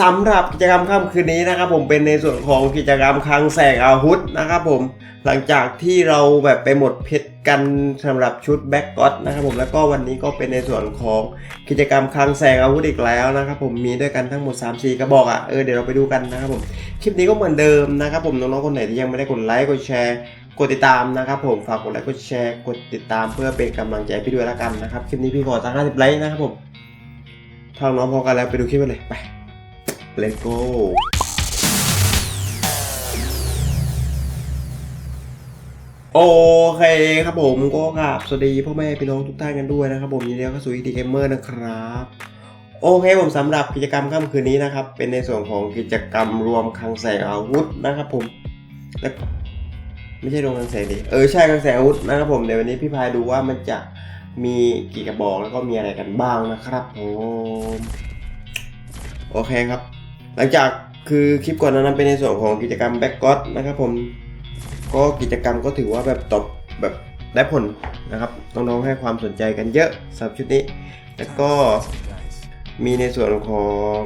สำหรับกิจกรรมค่ำคืนนี้นะครับผมเป็นในส่วนของกิจกรรมคลังแสงอาวุธนะครับผมหลังจากที่เราแบบไปหมดเพชรกันสำหรับชุดแบ็กก็อตนะครับผมแล้วก็วันนี้ก็เป็นในส่วนของกิจกรรมคลังแสงอาวุธอีกแล้วนะครับผมมีด้วยกันทั้งหมด 3-4กระบอกอะเออเดี๋ยวเราไปดูกันนะครับผมคลิปนี้ก็เหมือนเดิมนะครับผมน้องๆคนไหนที่ยังไม่ได้กดไลค์กดแชร์กดติดตามนะครับผมฝากกดไลค์กดแชร์กดติดตามเพื่อเป็นกำลังใจพี่ด้วยละกันนะครับคลิปนี้พี่ขอสัก50ไลค์นะครับผมถ้าน้องพอกันแล้วไปดูคลิปกันเลยไป Let's go โอเคครับผมก็กราบสวัสดีพ่อแม่พี่น้องทุกท่านกันด้วยนะครับผมยินดีต้อนรับเข้าสู่อีดีเกมเมอร์นะครับ โอเคผมสำหรับกิจกรรมค่ำคืนนี้นะครับ เป็นในส่วนของกิจกรรมรวมคลังแสงอาวุธนะครับผมและไม่ใช่รวมคลังแสงดิเออใช่คลังแสงอาวุธนะครับผมเดี๋ยววันนี้พี่พายดูว่ามันจะมีกี่กระบอกแล้วก็มีอะไรกันบ้างนะครับผมโอเคครับ หลังจากคือคลิปก่อนนั้นเป็นในส่วนของกิจกรรมแบ็กก็อตนะครับผมก็กิจกรรมก็ถือว่าแบบตอบแบบได้ผลนะครับน้องๆให้ความสนใจกันเยอะสำหรับชุดนี้ แล้วก็มีในส่วนของ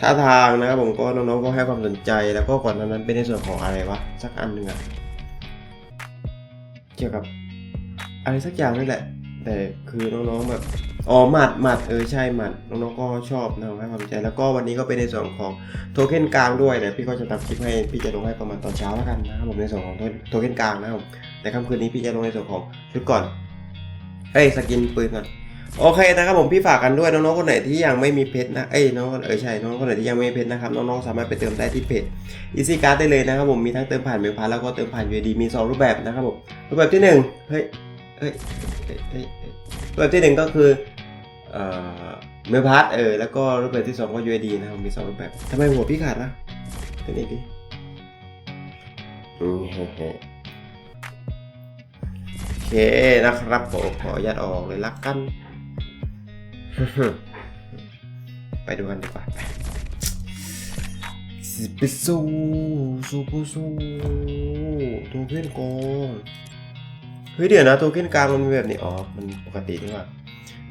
ท่าทางนะครับผมก็น้องๆก็ให้ความสนใจแล้วก็ก่อนนานั้นเป็นในส่วนของอะไรวะสักอันหนึ่งอะเกี่ยวกับอะไรสักอย่างนี่แหละ แต่คือน้องๆแบบอ๋อหมัดหมัดเออใช่หมัดน้องๆก็ชอบนะให้ความสนใจแล้วก็วันนี้ก็เป็นในส่วนของโทเค็นกลางด้วยเดี๋ยวพี่ก็จะทำคลิปให้พี่จะลงให้ประมาณตอนเช้าแล้วกันนะครับผมในส่วนของโทเค็นกลางนะครับแต่ค่ำคืนนี้พี่จะลงในส่วนของชุดก่อนเอ้ยสกินปืนก่อนโอเคนะครับผมพี่ฝากกันด้วยน้องๆคนไหนที่ยังไม่มีเพชรนะเอ้ยน้องเออใช่น้องคนไหนที่ยังไม่มีเพชรนะครับน้องๆสามารถไปเติมได้ที่เพจ Easy Card ได้เลยนะครับผมมีทั้งเติมผ่านเมลพาแล้วก็เติมผ่าน UID มีสองรูปแบบนะครับผมรูปแบบที่หนึ่งเฮ้ย เฮ้ยเฮ้ยเฮ้ยเฮ้ยรูปแบบที่หนึ่งก็คือเอ่อเมลพาสเออแล้วก็รูปแบบที่สองก็ UID นะครับมีสองรูปแบบทำไมหัวพี่ขาดนะเป็นอีกดิอืมเฮ้ยโอเคนะครับผมขออนุญาตออกเลยละกัน ไปดูกันดีกว่าไปสิไปสู้สู้ผู้สู้โทเค็นโกง เฮ้ยเดี๋ยวนะโทเค็นกลางมันมีแบบนี้อ๋อมันปกตินี่หว่า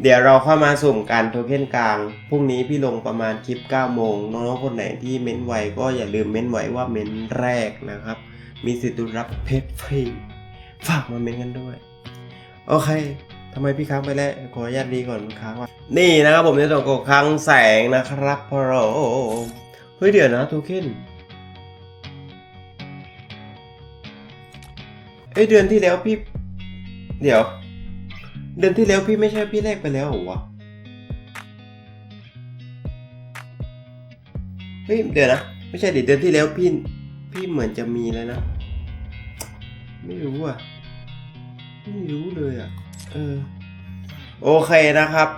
เดี๋ยวเราเข้ามาสุ่มกันโทเค็นกลางพรุ่งนี้พี่ลงประมาณคลิป9โมงน้องๆคนไหนที่เม้นไวก็อย่าลืมเม้นไว้ว่าเม้นแรกนะครับ มีสิทธิ์รับเพชรฟรีฝากมาเม้นกันด้วย โอเคทำไมพี่ค้างไปแล้วขออนุญาตดีก่อนค้างว่านี่นะครับผมในส่วนของคลังแสงนะครับพอเราเฮ้ยเดี๋ยวนะโทเค็นเอ้เดือนที่แล้วพี่ เดี๋ยว เดือนที่แล้วพี่ไม่ใช่พี่แลกไปแล้วเหรอวะ เฮ้ย เดี๋ยวนะ ไม่ใช่ดิเดือนที่แล้วพี่ พี่เหมือนจะมีแล้วนะ ไม่รู้อะ ไม่รู้เลยอะ เออ โอเคนะครับ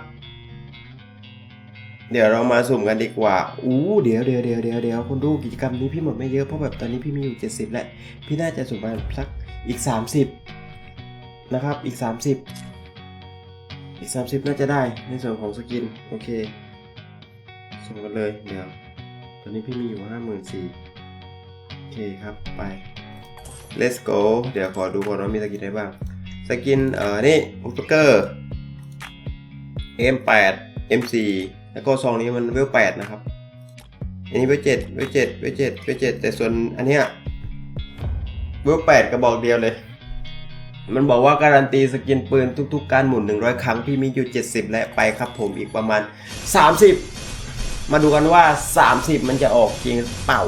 เดี๋ยวเรามาสุ่มกันดีกว่า อู้ เดี๋ยวเดี๋ยวเดี๋ยวเดี๋ยวเดี๋ยวคนดูกิจกรรมนี้พี่หมดไม่เยอะเพราะแบบตอนนี้พี่มีอยู่ 70 แล้ว พี่น่าจะสุ่มมาสักอีก 30 นะครับ อีก 30 อีก 30 น่าจะได้ในส่วนของสกิน โอเค ส่งกันเลย เดี๋ยว ตอนนี้พี่มีอยู่ 54,000โอเคครับ ไป let's go เดี๋ยวขอดูก่อนว่ามีสกินอะไรบ้าง สกิน เอ่อ นี่อุปเกอร์ M8 M4 แล้วก็ซองนี้มันเวล8นะครับ อันนี้เวล7เวล7เวล7เวล7แต่ส่วนอันเนี้ยเวล8กระบอกเดียวเลย มันบอกว่าการันตีสกินปืนทุก ๆ การหมุน 100 ครั้งพี่มีอยู่ 70 และไปครับผมอีกประมาณ 30 มาดูกันว่า 30 มันจะออกจริงเปล่า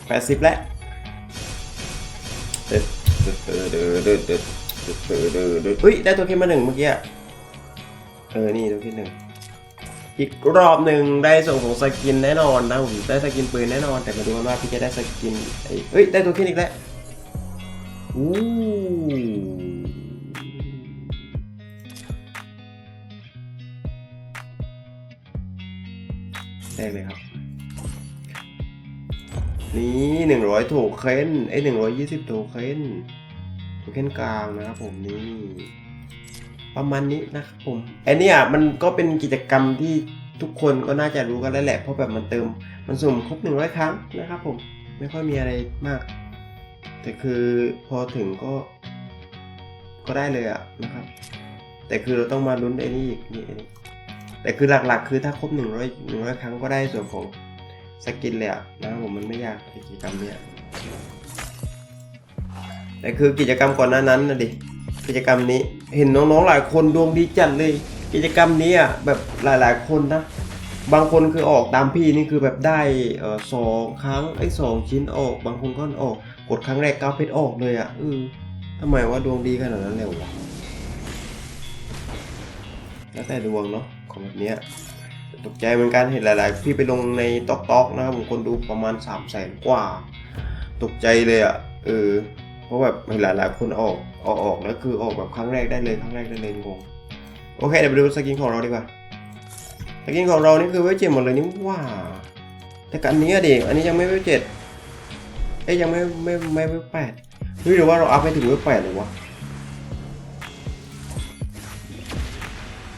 80 แล้วเฮ้ย ได้ตัวเคมาหนึ่งเมื่อกี้ เออ นี่ตัวเคหนึ่งอีกรอบหนึ่งได้ส่งของสกินแน่นอนนะผมได้สกินปืนแน่นอนแต่มาดูกันว่าพี่จะได้สกินอ้เฮ้ยได้ตัวเคอีกแล้ว อู้ได้เลยครับ นี่หนึ่งร้อยโถเคนไอ้หนึ่งร้อยยี่สิบโถเคนโถเคนกลางนะครับผมนี่ประมาณนี้นะครับผมไอ้เนี่ยมันก็เป็นกิจกรรมที่ทุกคนก็น่าจะรู้กันแล้วแหละเพราะแบบมันเติมมันสุ่มครบหนึ่งร้อยครั้งนะครับผมไม่ค่อยมีอะไรมาก แต่คือพอถึงก็ก็ได้เลยอะนะครับ แต่คือเราต้องมาลุ้นไอ้นี่อีกนี่แต่คือหลักๆ คือถ้าครบ 100 100 ครั้งก็ได้ส่วนของสกินเลยอะนะผมมันไม่ยากกิจกรรมเนี่ยแต่คือกิจกรรมก่อนหน้านั้นนะดิกิจกรรมนี้เห็นน้องๆหลายคนดวงดีจัดเลย กิจกรรมนี้อะแบบหลายๆคนนะ บางคนคือออกตามพี่นี่คือแบบได้สองครั้งไอ้สองชิ้นออก บางคนก็ออกกดครั้งแรกเก้าเพชรออกเลยอะเออทำไมว่าดวงดีขนาดนั้นเลยวะแล้วแต่ดวงเนาะของแบบเนี้ยตกใจเหมือนกันเห็นหลาย ๆ พี่ไปลงในต๊อกตอกนะครับผมคนดูประมาณ3 0 0แสนกว่า ตกใจเลยอะเออเพราะแบบเห็นหลาย ๆ คนออกออกออกแล้วคือออกแบบครั้งแรกได้เลยครั้งแรกได้เลยงงโอเคเดี๋ยวไปดูสกินของเราดีกว่า สกินของเรานี่คือไว้เจ็ดหมดเลยนี่ว่าแต่กันนี้อะดิอันนี้ยังไม่ไว้เจ็ดเอ้ยยังไม่ไม่ไม่ไว้แปดฮ้ยหรือว่าเราอัพไปถึงไว้แปดหรือวะ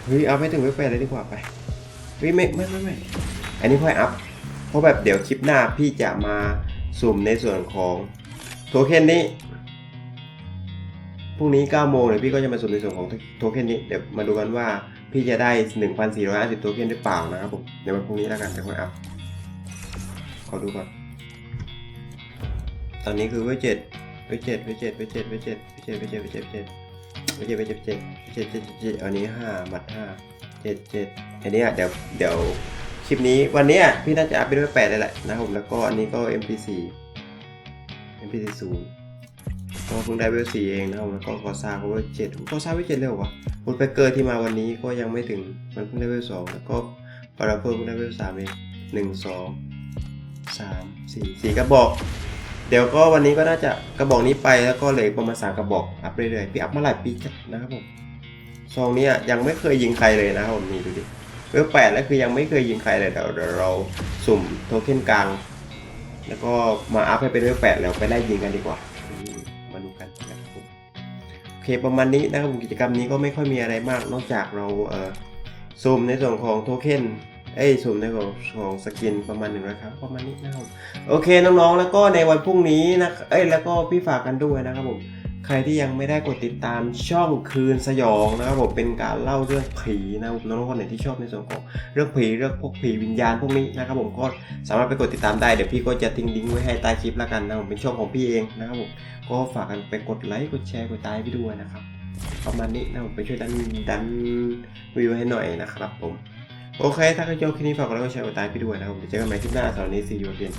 เฮ้ยอัพไปถึงไว้แปดเลยดีกว่าไปเฮ้ยไม่ไม่ไม่ไม่อันนี้ค่อยอัพเพราะแบบเดี๋ยวคลิปหน้าพี่จะมาสุ่มในส่วนของโทเค็นนี้ รุ่งนี้9โมงเดี๋ยวพี่ก็จะมาสุ่มในส่วนของโทเค็นนี้เดี๋ยวมาดูกันว่าพี่จะได้ 1,450 โทเค็นหรือเปล่านะครับผมเดี๋ยววันพรุ่งนี้แล้วกันจะค่อยอัพขอดูก่อนตอนนี้คือไว้เจ็ดไว้เจ็ดไว้เจ็ดไว้เจ็ดไว้เจ็ดไว้เจ็ดไว้เจ็ดไว้เจ็ดไว้เจ็ดไว้เจ็ดไว้เจ็ดเวเจ็ดเจ็ดเจ็ดเจ็ดอันนี้ห้าหมัดห้าเจ็ดเจ็ดอันนี้อะเดี๋ยวเดี๋ยวคลิปนี้วันนี้พี่น่าจะอัพเป็นไว้แปดเลยแหละนะครับผมแล้วก็อันนี้ก็ MP4 MP4 ศูนย์ ก็เพิ่งได้เวลสี่เองนะครับแล้วก็กอซ่าก็เวลเจ็ดกอซ่าเวลเจ็ดเลยเหรอวะบูทแฟกเกอร์ที่มาวันนี้ก็ยังไม่ถึงมันเพิ่งได้เวลสองแล้วก็ปาราเพิ่มเพิ่งได้เวลสามเองหนึ่งสองสามสี่สี่กระบอก เดี๋ยวก็วันนี้ก็น่าจะกระบอกนี้ไปแล้วก็เหลือประมาณสามกระบอกอัพเรื่อยๆพี่อัพมาหลายปีจัดนะครับผมซองนี้ยังไม่เคยยิงใครเลยนะครับผมนี่ดูดิเวลแปดแล้วคือยังไม่เคยยิงใครเลยเดี๋ยวเราสุ่มโทเค็นกลาง แล้วก็มาอัพให้เป็นเวลแปดแล้วไปไล่ยิงกันดีกว่า เคประมาณนี้นะครับกิจกรรมนี้ก็ไม่ค่อยมีอะไรมาก นอกจากเราเอ่อซูมในส่วนของโทเค็นเอ้ซูมในของของสกินประมาณหนึ่งนะครับประมาณนี้นะครับโอเคน้องๆแล้วก็ในวันพรุ่งนี้นะเอ้ยแล้วก็พี่ฝากกันด้วยนะครับผม ใครที่ยังไม่ได้กดติดตามช่องคืนสยองนะครับผมเป็นการเล่าเรื่องผีนะครับผมน้องๆคนไหนที่ชอบในส่วนของเรื่องผีเรื่องพวกผีวิญญาณพวกนี้นะครับผมก็สามารถไปกดติดตามได้เดี๋ยวพี่ก็จะทิ้งลิงก์ไว้ให้ใต้คลิปแล้วกันนะครับผมเป็นช่องของพี่เองนะครับผมก็ฝากกันไปกดไลค์กดแชร์กดตามให้พี่ด้วยนะครับประมาณนี้นะผมไปช่วยดันดันวิวให้หน่อยนะครับผมโอเคถ้าใครชอบคลิปนี้ฝากกดไลค์กดแชร์กดตามให้พี่ด้วยนะครับผมเดี๋ยวเจอกันใหม่คลิปหน้าสำหรับวันนี้ซีอูเพียน